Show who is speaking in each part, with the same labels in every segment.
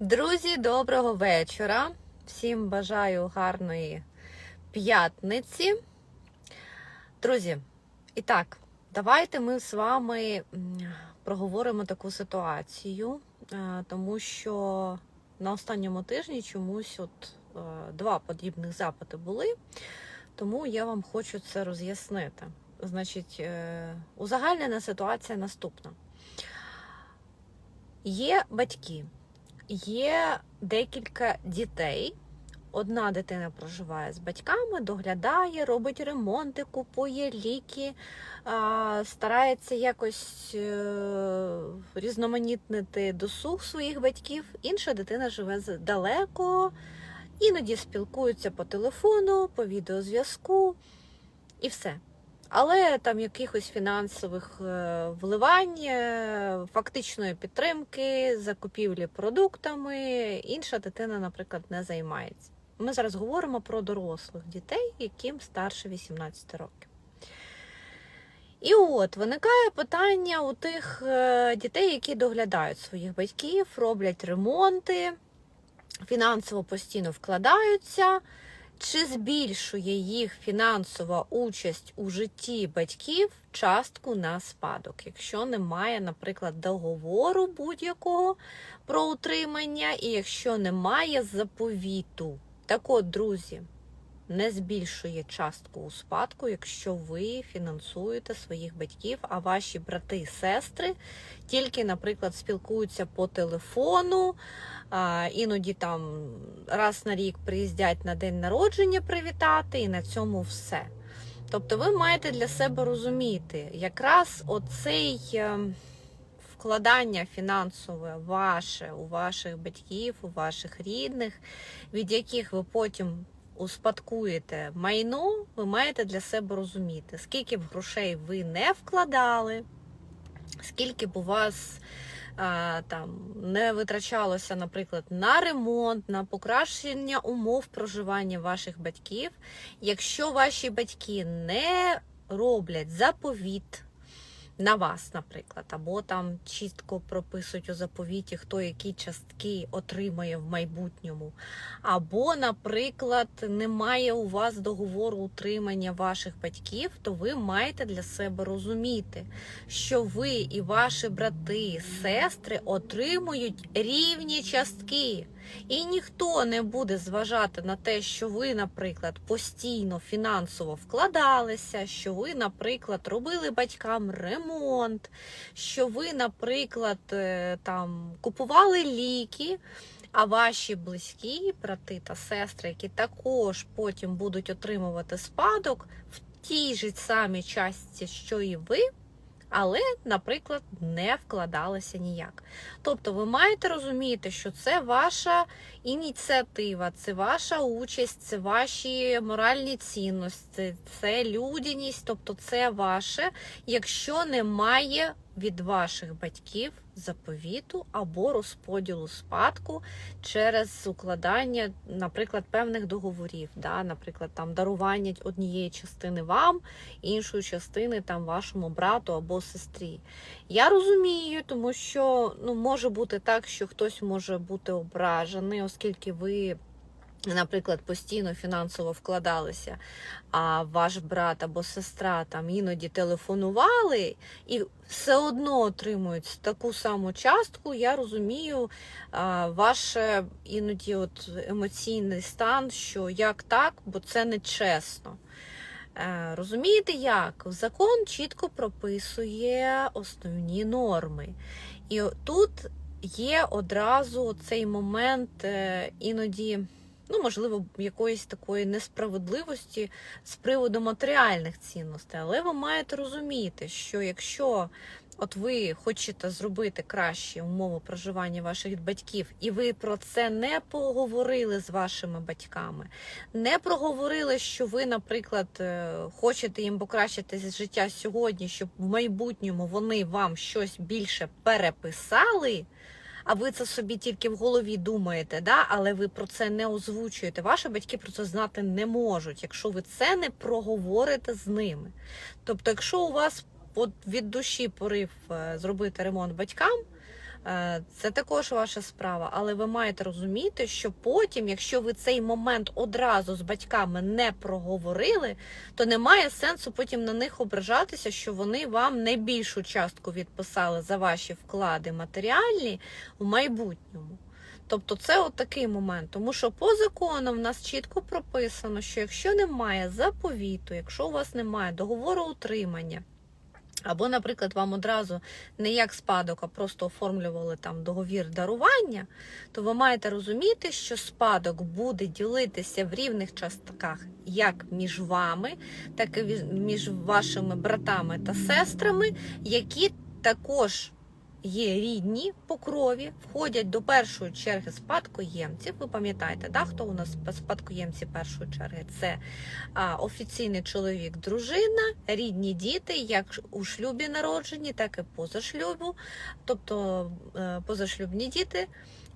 Speaker 1: Друзі, доброго вечора. Всім бажаю гарної п'ятниці. Друзі, і так, давайте ми з вами проговоримо таку ситуацію, е, тому що на останньому тижні чомусь от е, два подібних запити були, тому я вам хочу це роз'яснити. Значить, е, узагальнена ситуація наступна. Є батьки, є декілька дітей. Одна дитина проживає з батьками, доглядає, робить ремонти, купує ліки, старається якось е, різноманітнити досуг своїх батьків. Інша дитина живе далеко, іноді спілкуються по телефону, по відеозв'язку і все. Але там якихось фінансових е, вливань, фактичної підтримки, закупівлі продуктами інша дитина, наприклад, не займається. Ми зараз говоримо про дорослих дітей, яким старше 18 років. І от виникає питання у тих е, дітей, які доглядають своїх батьків, роблять ремонти, фінансово постійно вкладаються. Чи збільшує їх фінансова участь у житті батьків частку на спадок, якщо немає, наприклад, договору будь-якого про утримання, і якщо немає заповіту? Так от, друзі, не збільшує частку у спадку, якщо ви фінансуєте своїх батьків, а ваші брати і сестри тільки, наприклад, спілкуються по телефону. Іноді там раз на рік приїздять на день народження привітати, і на цьому все. Тобто ви маєте для себе розуміти, якраз оцей е, вкладання фінансове ваше у ваших батьків, у ваших рідних, від яких ви потім успадкуєте майно, ви маєте для себе розуміти, скільки б грошей ви не вкладали, скільки б у вас а, там не витрачалося, наприклад, на ремонт, на покращення умов проживання ваших батьків. Якщо ваші батьки не роблять заповіт на вас, наприклад, або там чітко прописують у заповіті, хто які частки отримає в майбутньому, або, наприклад, немає у вас договору утримання ваших батьків, то ви маєте для себе розуміти, що ви і ваші брати, сестри отримують рівні частки. І ніхто не буде зважати на те, що ви, наприклад, постійно фінансово вкладалися, що ви, наприклад, робили батькам ремонт, що ви, наприклад, е, там купували ліки. А ваші близькі брати та сестри, які також потім будуть отримувати спадок в тій же самій частці, що і ви, але, наприклад, не вкладалися ніяк. Тобто ви маєте розуміти, що це ваша ініціатива, це ваша участь, це ваші моральні цінності, це людяність, тобто це ваше, якщо немає від ваших батьків заповіту або розподілу спадку через укладання, наприклад, певних договорів, да? наприклад, там дарування однієї частини вам, іншої частини там вашому брату або сестрі. Я розумію, тому що ну, може бути так, що хтось може бути ображений, оскільки ви. Наприклад, постійно фінансово вкладалися, а ваш брат або сестра там іноді телефонували і все одно отримують таку саму частку. Я розумію ваш іноді от емоційний стан, що як так, бо це не чесно. Е, Розумієте як? Закон чітко прописує основні норми. І тут є одразу цей момент е, іноді, ну, можливо, якоїсь такої несправедливості з приводу матеріальних цінностей. Але ви маєте розуміти, що якщо от ви хочете зробити кращі умови проживання ваших батьків, і ви про це не поговорили з вашими батьками, не проговорили, що ви, наприклад, е, хочете їм покращити життя сьогодні, щоб в майбутньому вони вам щось більше переписали. А ви це собі тільки в голові думаєте, да? але ви про це не озвучуєте. Ваші батьки про це знати не можуть, якщо ви це не проговорите з ними. Тобто, якщо у вас от від душі порив е, зробити ремонт батькам, Це також ваша справа, але ви маєте розуміти, що потім, якщо ви цей момент одразу з батьками не проговорили, то немає сенсу потім на них ображатися, що вони вам не більшу частку відписали за ваші вклади матеріальні в майбутньому. Тобто це от такий момент, тому що по закону в нас чітко прописано, що якщо немає заповіту, якщо у вас немає договору утримання, або, наприклад, вам одразу не як спадок, а просто оформлювали там договір дарування, то ви маєте розуміти, що спадок буде ділитися в рівних частках як між вами, так і між вашими братами та сестрами, які також є рідні по крові, входять до першої черги спадкоємців. Ви пам'ятаєте, да, хто у нас спадкоємці першої черги? Це а, офіційний чоловік, дружина, рідні діти, як у шлюбі народжені, так і поза шлюбу, тобто е, позашлюбні діти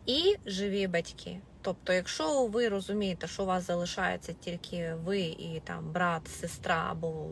Speaker 1: і живі батьки. Тобто, якщо ви розумієте, що у вас залишається тільки ви і там брат, сестра або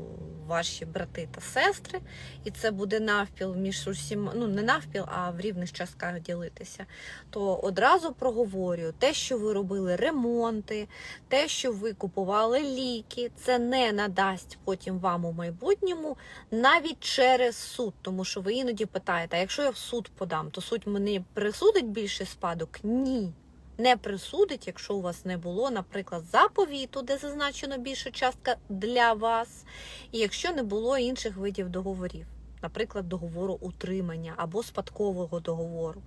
Speaker 1: ваші брати та сестри, і це буде навпіл між усіма, ну не навпіл, а в рівних частках ділитися, то одразу проговорюю те, що ви робили ремонти, те, що ви купували ліки, це не надасть потім вам у майбутньому навіть через суд. Тому що ви іноді питаєте, а якщо я в суд подам, то суд мені присудить більше спадок? Ні. Не присудить, якщо у вас не було, наприклад, заповіту, де зазначено більша частка для вас, і якщо не було інших видів договорів, наприклад, договору утримання або спадкового договору.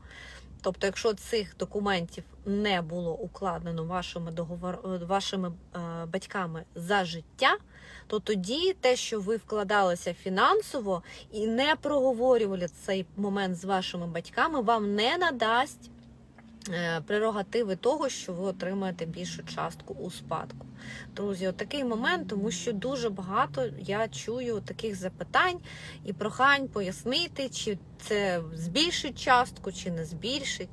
Speaker 1: Тобто, якщо цих документів не було укладено вашими договор... е, вашими е, батьками за життя, то тоді те, що ви вкладалися фінансово і не проговорювали цей момент з вашими батьками, вам не надасть прерогативи того, що ви отримаєте більшу частку у спадку. Друзі, такий момент, тому що дуже багато я чую таких запитань і прохань пояснити, чи це збільшить частку, чи не збільшить.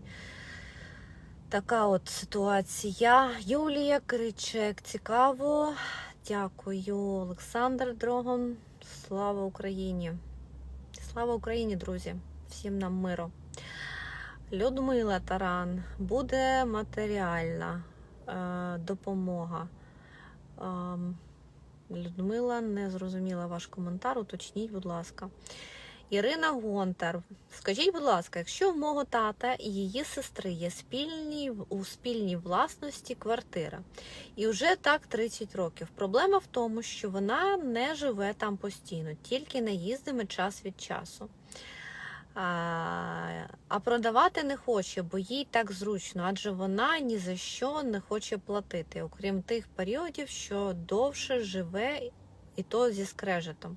Speaker 1: Така от ситуація. Юлія Кричек, цікаво. Дякую, Олександр Дрогон. Слава Україні! Слава Україні, друзі! Всім нам миру! Людмила Таран, буде матеріальна е, допомога. Ем, Людмила, не зрозуміла ваш коментар, уточніть, будь ласка. Ірина Гонтар, скажіть, будь ласка, якщо в мого тата і її сестри є спільні у спільній власності квартира, і вже так 30 років. Проблема в тому, що вона не живе там постійно, тільки наїздами час від часу. А, продавати не хоче, бо їй так зручно, адже вона ні за що не хоче платити, окрім тих періодів, що довше живе, і то зі скрежетом.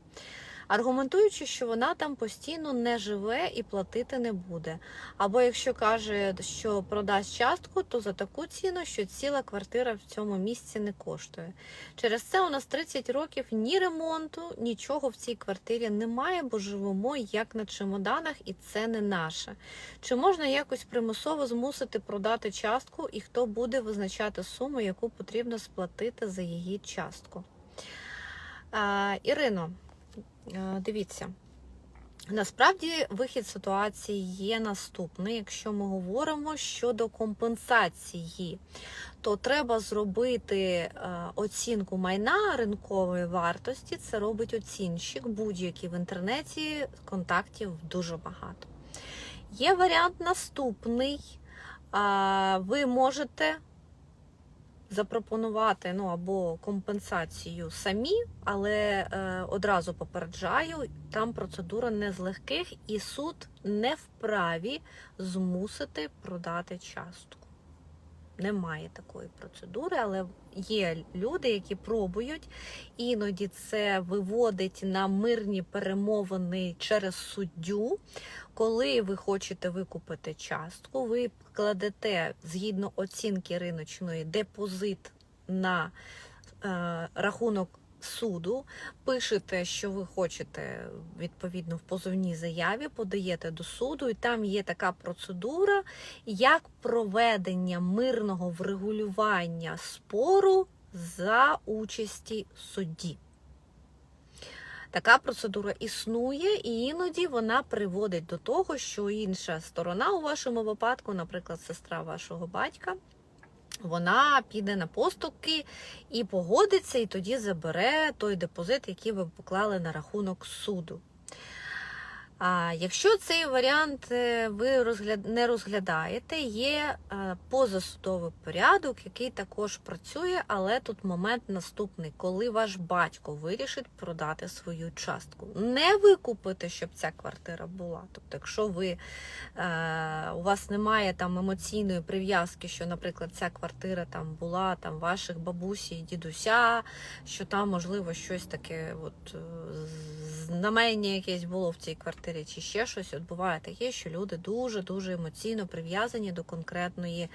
Speaker 1: Аргументуючи, що вона там постійно не живе і платити не буде. Або якщо каже, що продасть частку, то за таку ціну, що ціла квартира в цьому місці не коштує. Через це у нас 30 років ні ремонту, нічого в цій квартирі немає, бо живемо як на чемоданах, і це не наше. Чи можна якось примусово змусити продати частку, і хто буде визначати суму, яку потрібно сплатити за її частку? А, Ірино, Дивіться, насправді вихід ситуації є наступний. Якщо ми говоримо щодо компенсації, то треба зробити е, оцінку майна ринкової вартості. Це робить оцінщик, будь-який в інтернеті контактів дуже багато. Є варіант наступний. Ви можете запропонувати ну або компенсацію самі, але е, одразу попереджаю, там процедура не з легких, і суд не вправі змусити продати частку. Немає такої процедури, але є люди, які пробують. Іноді це виводить на мирні перемовини через суддю. Коли ви хочете викупити частку, ви кладете згідно оцінки риночної депозит на е, рахунок суду, пишете, що ви хочете відповідно в позовній заяві, подаєте до суду, і там є така процедура, як проведення мирного врегулювання спору за участі судді. Така процедура існує, і іноді вона приводить до того, що інша сторона у вашому випадку, наприклад, сестра вашого батька, вона піде на поступки і погодиться, і тоді забере той депозит, який ви поклали на рахунок суду. Якщо цей варіант е, ви не розглядаєте, є е, позасудовий порядок, який також працює, але тут момент наступний, коли ваш батько вирішить продати свою частку. Не викупити, щоб ця квартира була. Тобто, якщо ви е, у вас немає там емоційної прив'язки, що, наприклад, ця квартира там була там ваших бабусі і дідуся, що там можливо щось таке, от знамення якесь було в цій квартирі, чи ще щось. От буває таке, що люди дуже дуже емоційно прив'язані до конкретної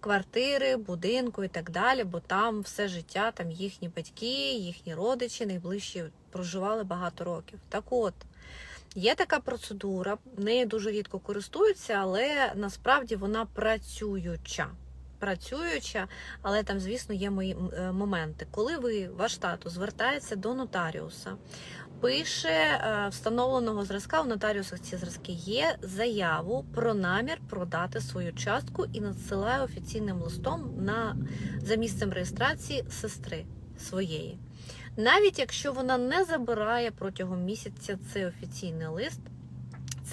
Speaker 1: квартири, будинку і так далі, бо там все життя, там їхні батьки, їхні родичі найближчі проживали багато років. Так от. Є така процедура, нею дуже рідко користуються, але насправді вона працююча. Працююча, але там, звісно, є мої е, моменти. Коли ви, ваш тато, звертається до нотаріуса, пише е, встановленого зразка, у нотаріусах ці зразки є заяву про намір продати свою частку і надсилає офіційним листом на, за місцем реєстрації сестри своєї. Навіть якщо вона не забирає протягом місяця цей офіційний лист,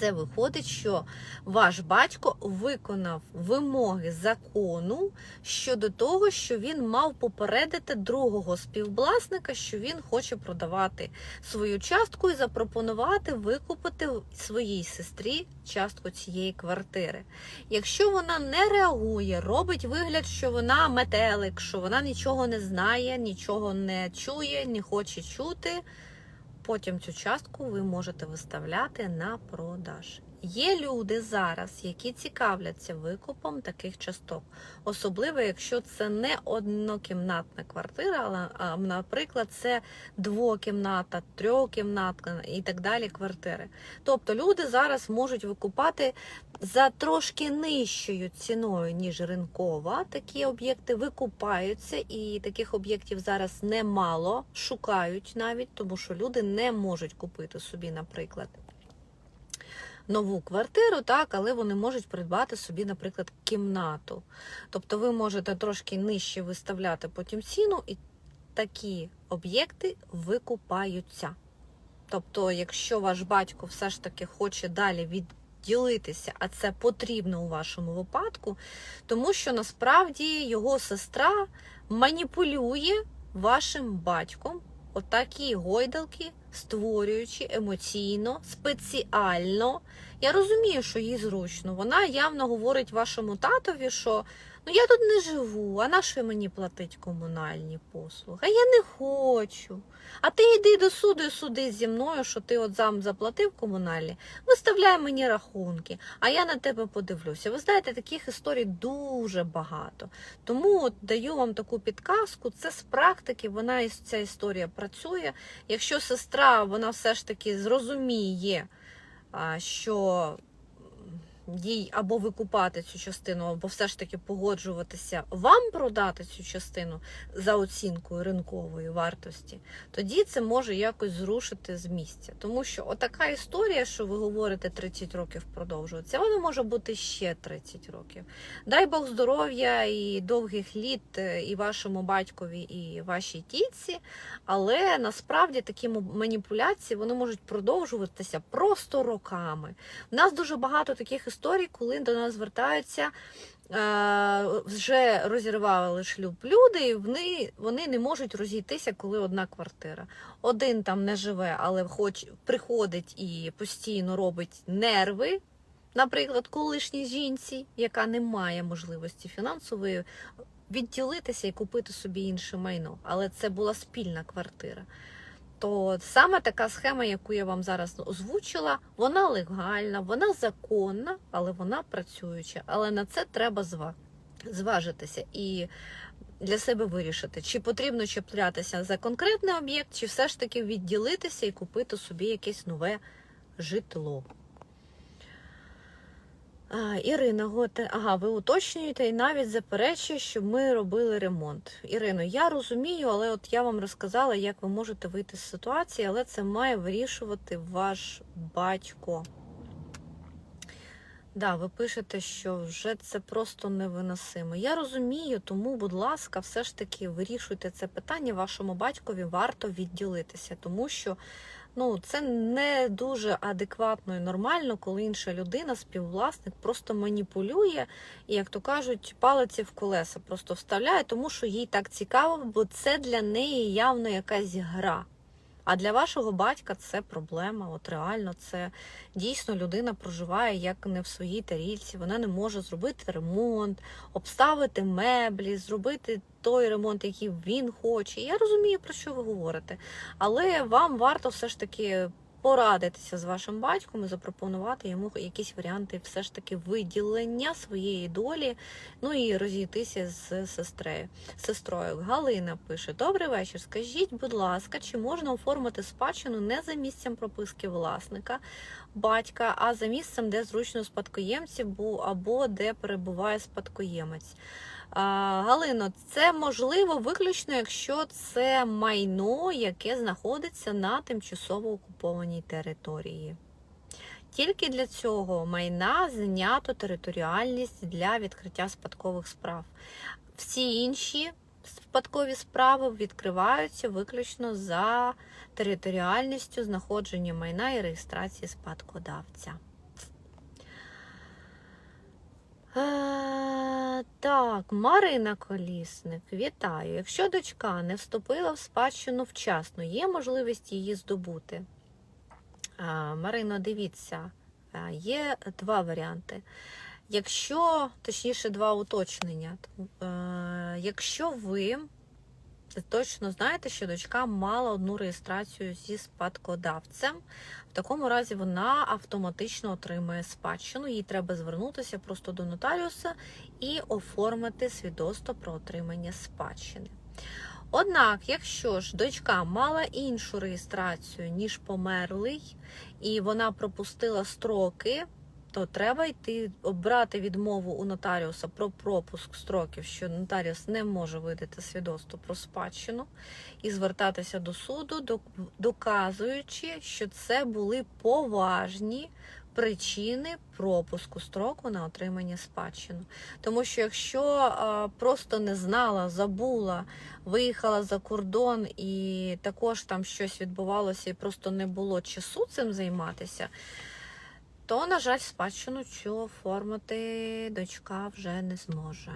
Speaker 1: це виходить, що ваш батько виконав вимоги закону щодо того, що він мав попередити другого співвласника, що він хоче продавати свою частку і запропонувати викупити своїй сестрі частку цієї квартири. Якщо вона не реагує, робить вигляд, що вона метелик, що вона нічого не знає, нічого не чує, не хоче чути. Потім цю частку ви можете виставляти на продаж. Є люди зараз, які цікавляться викупом таких часток, особливо якщо це не однокімнатна квартира, а, наприклад, це двокімната, трьохкімнатна і так далі квартири. Тобто люди зараз можуть викупати за трошки нижчою ціною, ніж ринкова. Такі об'єкти викупаються, і таких об'єктів зараз немало, шукають навіть, тому що люди не можуть купити собі, наприклад нову квартиру, так, але вони можуть придбати собі, наприклад, кімнату. Тобто ви можете трошки нижче виставляти потім ціну, і такі об'єкти викупаються. Тобто, якщо ваш батько все ж таки хоче далі відділитися, а це потрібно у вашому випадку, тому що насправді його сестра маніпулює вашим батьком отакі гойдалки, створюючи емоційно, спеціально. Я розумію, що їй зручно. Вона явно говорить вашому татові, що ну я тут не живу, а на що мені платить комунальні послуги? А я не хочу. А ти йди до суду і суди зі мною, що ти от зам заплатив комунальні, виставляй мені рахунки, а я на тебе подивлюся. Ви знаєте, таких історій дуже багато. Тому от даю вам таку підказку. Це з практики, вона ця історія працює. Якщо сестра, вона все ж таки зрозуміє, що їй або викупати цю частину, або все ж таки погоджуватися вам продати цю частину за оцінкою ринкової вартості, тоді це може якось зрушити з місця. Тому що отака історія, що ви говорите 30 років продовжується, вона може бути ще 30 років. Дай Бог здоров'я і довгих літ е, і вашому батькові, і вашій тітці, але насправді такі маніпуляції вони можуть продовжуватися просто роками. У нас дуже багато таких історій історій, коли до нас звертаються. Е, вже розірвали шлюб люди, і вони вони не можуть розійтися, коли одна квартира. Один там не живе, але хоч приходить і постійно робить нерви, наприклад, колишній жінці, яка не має можливості фінансової відділитися і купити собі інше майно. Але це була спільна квартира то саме така схема, яку я вам зараз озвучила, вона легальна, вона законна, але вона працююча. Але на це треба зважитися і для себе вирішити, чи потрібно чіплятися за конкретний об'єкт, чи все ж таки відділитися і купити собі якесь нове житло. Ірина, готе, ага, ви уточнюєте і навіть заперечує, щоб ми робили ремонт. Ірино, я розумію, але от я вам розказала, як ви можете вийти з ситуації, але це має вирішувати ваш батько. Да, ви пишете, що вже це просто невиносимо. Я розумію, тому, будь ласка, все ж таки вирішуйте це питання. Вашому батькові варто відділитися, тому що ну, це не дуже адекватно і нормально, коли інша людина, співвласник, просто маніпулює і, як то кажуть, палиці в колеса просто вставляє, тому що їй так цікаво, бо це для неї явно якась гра. А для вашого батька це проблема. От реально, це дійсно людина проживає як не в своїй тарілці. Вона не може зробити ремонт, обставити меблі, зробити той ремонт, який він хоче. Я розумію, про що ви говорите. Але вам варто все ж таки порадитися з вашим батьком і запропонувати йому якісь варіанти все ж таки виділення своєї долі, ну і розійтися з сестрею. сестрою. Галина пише: Добрий вечір. Скажіть, будь ласка, чи можна оформити спадщину не за місцем прописки власника, батька, а за місцем, де зручно спадкоємці, або де перебуває спадкоємець? Галино, це можливо виключно, якщо це майно, яке знаходиться на тимчасово окупованій території. Тільки для цього майна знято територіальність для відкриття спадкових справ. Всі інші спадкові справи відкриваються виключно за територіальністю знаходження майна і реєстрації спадкодавця. Е, Так, Марина Колісник, вітаю. Якщо дочка не вступила в спадщину вчасно, є можливість її здобути? А, Марино, дивіться, є два варіанти. Якщо, точніше, два уточнення. Е, Якщо ви точно знаєте, що дочка мала одну реєстрацію зі спадкодавцем, в такому разі вона автоматично отримає спадщину. Їй треба звернутися просто до нотаріуса і оформити свідоцтво про отримання спадщини. Однак, якщо ж дочка мала іншу реєстрацію, ніж померлий, і вона пропустила строки, то треба йти обрати відмову у нотаріуса про пропуск строків, що нотаріус не може видати свідоцтво про спадщину, і звертатися до суду, доказуючи, що це були поважні причини пропуску строку на отримання спадщину. Тому що якщо просто не знала, забула, виїхала за кордон і також там щось відбувалося, і просто не було часу цим займатися, то, на жаль, спадщину цю оформити дочка вже не зможе.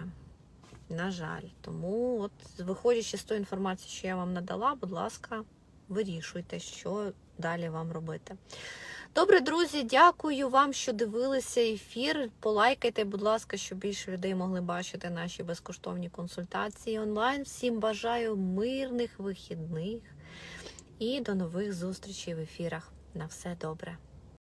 Speaker 1: На жаль, тому, от, виходячи з тої інформації, що я вам надала, будь ласка, вирішуйте, що далі вам робити. Добре, друзі, дякую вам, що дивилися ефір. Полайкайте, будь ласка, щоб більше людей могли бачити наші безкоштовні консультації онлайн. Всім бажаю мирних вихідних і до нових зустрічей в ефірах. На все добре.